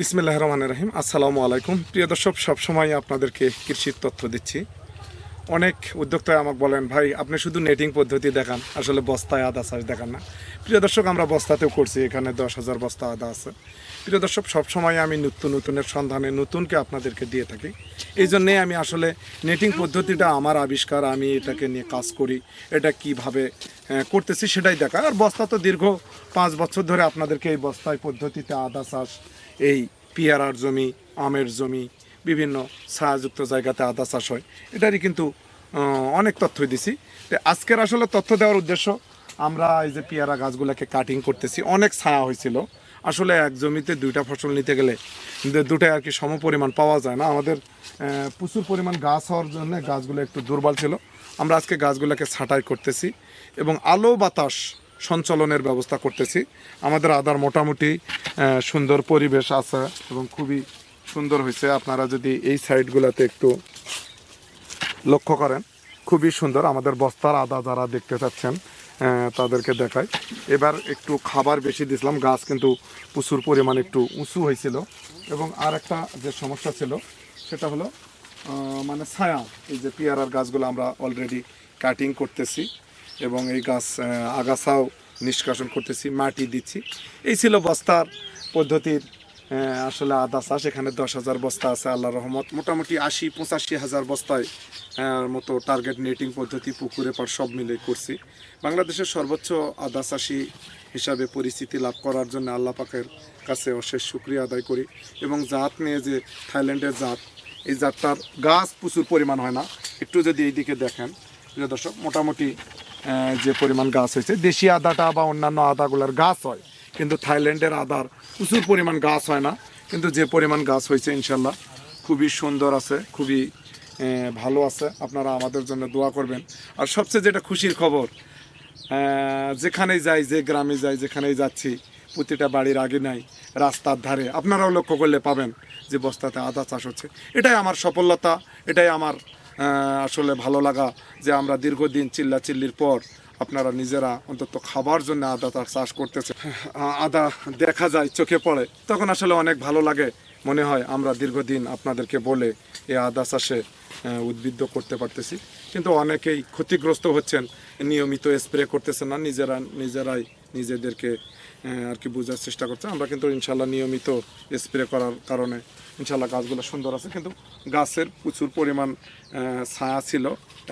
বিসমিল্লাহ রহমান রহিম। আসসালামু আলাইকুম। প্রিয় দর্শক, সবসময় আপনাদেরকে কৃষির তথ্য দিচ্ছি। অনেক উদ্যোক্তায় আমাকে বলেন, ভাই, আপনি শুধু নেটিং পদ্ধতি দেখান, আসলে বস্তায় আদা চাষ দেখান না। প্রিয় দর্শক, আমরা বস্তাতেও করছি, এখানে দশ হাজার বস্তা আদা আছে। প্রিয় দর্শক, সবসময় আমি নতুন নতুনের সন্ধানে নতুনকে আপনাদেরকে দিয়ে থাকি। এই জন্যেই আমি আসলে নেটিং পদ্ধতিটা আমার আবিষ্কার, আমি এটাকে নিয়ে কাজ করি, এটা কীভাবে করতেছি সেটাই দেখা আর বস্তা তো দীর্ঘ পাঁচ বছর ধরে আপনাদেরকে এই বস্তায় পদ্ধতিতে আদা চাষ এই পিয়ারার জমি, আমের জমি, বিভিন্ন ছায়াযুক্ত জায়গাতে আদা চাষ হয়। এটারই কিন্তু অনেক তথ্যই দিছি। আজকের আসলে তথ্য দেওয়ার উদ্দেশ্য, আমরা এই যে পেয়ারা গাছগুলোকে কাটিং করতেছি। অনেক ছায়া হয়েছিল। আসলে এক জমিতে দুইটা ফসল নিতে গেলে দুটাই আর কি সম পরিমাণ পাওয়া যায় না। আমাদের প্রচুর পরিমাণ গাছ হওয়ার জন্য গাছগুলো একটু দুর্বল ছিল। আমরা আজকে গাছগুলোকে ছাঁটাই করতেছি এবং আলো বাতাস সঞ্চালনের ব্যবস্থা করতেছি। আমাদের আদার মোটামুটি সুন্দর পরিবেশ আছে এবং খুবই সুন্দর হয়েছে। আপনারা যদি এই সাইডগুলোতে একটু লক্ষ্য করেন, খুবই সুন্দর। আমাদের বস্তার আদা যারা দেখতে চাচ্ছেন তাদেরকে দেখায় এবার একটু খাবার বেশি দিয়েছিলাম গাছ কিন্তু প্রচুর পরিমাণ একটু উঁচু হয়েছিল। এবং আর একটা যে সমস্যা ছিল, সেটা হলো মানে ছায়া এই যে পেয়ারার গাছগুলো আমরা অলরেডি কাটিং করতেছি। এবং এই গাছ আগাছাও নিষ্কাশন করতেছি, মাটি দিচ্ছি। এই ছিল বস্তার পদ্ধতির আসলে আদা চাষ এখানে দশ হাজার বস্তা আছে, আল্লাহ রহমত। মোটামুটি আশি, পঁচাশি হাজার বস্তায় মতো টার্গেট নেটিং পদ্ধতি, পুকুরে পার সব মিলে করছি। বাংলাদেশের সর্বোচ্চ আদা চাষি হিসাবে পরিচিতি লাভ করার জন্য আল্লাহ পাকের কাছে অশেষ শুক্রিয়া আদায় করি। এবং জাত নিয়ে যে থাইল্যান্ডের জাত, এই জাতটার গাছ প্রচুর পরিমাণ হয় না। একটু যদি এইদিকে দেখেন দর্শক, মোটামুটি যে পরিমাণ গাছ হয়েছে, দেশি আদাটা বা অন্যান্য আদাগুলোর গাছ হয়, কিন্তু থাইল্যান্ডের আদার প্রচুর পরিমাণ গাছ হয় না, কিন্তু যে পরিমাণ গাছ হয়েছে, ইনশাল্লাহ, খুবই সুন্দর আছে, খুবই ভালো আছে। আপনারা আমাদের জন্য দোয়া করবেন। আর সবচেয়ে যেটা খুশির খবর যেখানেই যাই, যে গ্রামে যাই, যেখানেই যাচ্ছি, প্রতিটা বাড়ির আগে নাই, রাস্তার ধারে, আপনারাও লক্ষ্য করলে পাবেন যে বস্তাতে আদা চাষ হচ্ছে। এটাই আমার সফলতা, এটাই আমার আসলে ভালো লাগা যে আমরা দীর্ঘদিন চিল্লা চিল্লির পর আপনারা নিজেরা অন্তত খাবার জন্য আদা তার চাষ করতেছে। আদা দেখা যায় চোখে পড়ে। তখন আসলে অনেক ভালো লাগে মনে হয় আমরা দীর্ঘদিন আপনাদেরকে বলে এই আদা চাষে উদ্বুদ্ধ করতে পারতেছি। কিন্তু অনেকেই ক্ষতিগ্রস্ত হচ্ছেন, নিয়মিত স্প্রে করতেছেন না, নিজেরা নিজেরাই নিজেদেরকে আর কি বোঝার চেষ্টা করছে। আমরা কিন্তু ইনশাল্লাহ নিয়মিত স্প্রে করার কারণে ইনশাল্লাহ গাছগুলো সুন্দর আছে। কিন্তু গাছের প্রচুর পরিমাণ ছায়া ছিল।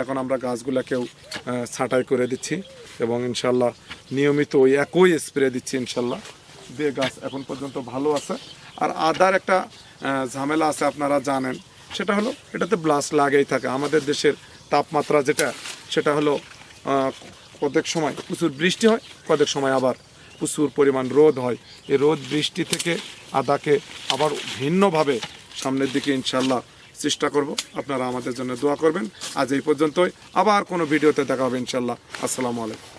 এখন আমরা গাছগুলোকেও ছাঁটাই করে দিচ্ছি এবং ইনশাল্লাহ নিয়মিত ওই একই স্প্রে দিচ্ছি ইনশাল্লাহ দিয়ে গাছ এখন পর্যন্ত ভালো আছে। আর আদার একটা ঝামেলা আছে আপনারা জানেন। সেটা হলো, এটাতে ব্লাস্ট লাগেই থাকে। আমাদের দেশের তাপমাত্রা যেটা, সেটা হলো কতক সময় প্রচুর বৃষ্টি হয় কতক সময় আবার প্রচুর পরিমাণ রোদ হয়। এই রোদ বৃষ্টি থেকে আদাকে আবার ভিন্নভাবে সামনের দিকে ইনশাল্লাহ চেষ্টা করব। আপনারা আমাদের জন্য দোয়া করবেন। আজ এই পর্যন্তই। আবার কোনো ভিডিওতে দেখা হবে ইনশাল্লাহ আসসালামু আলাইকুম।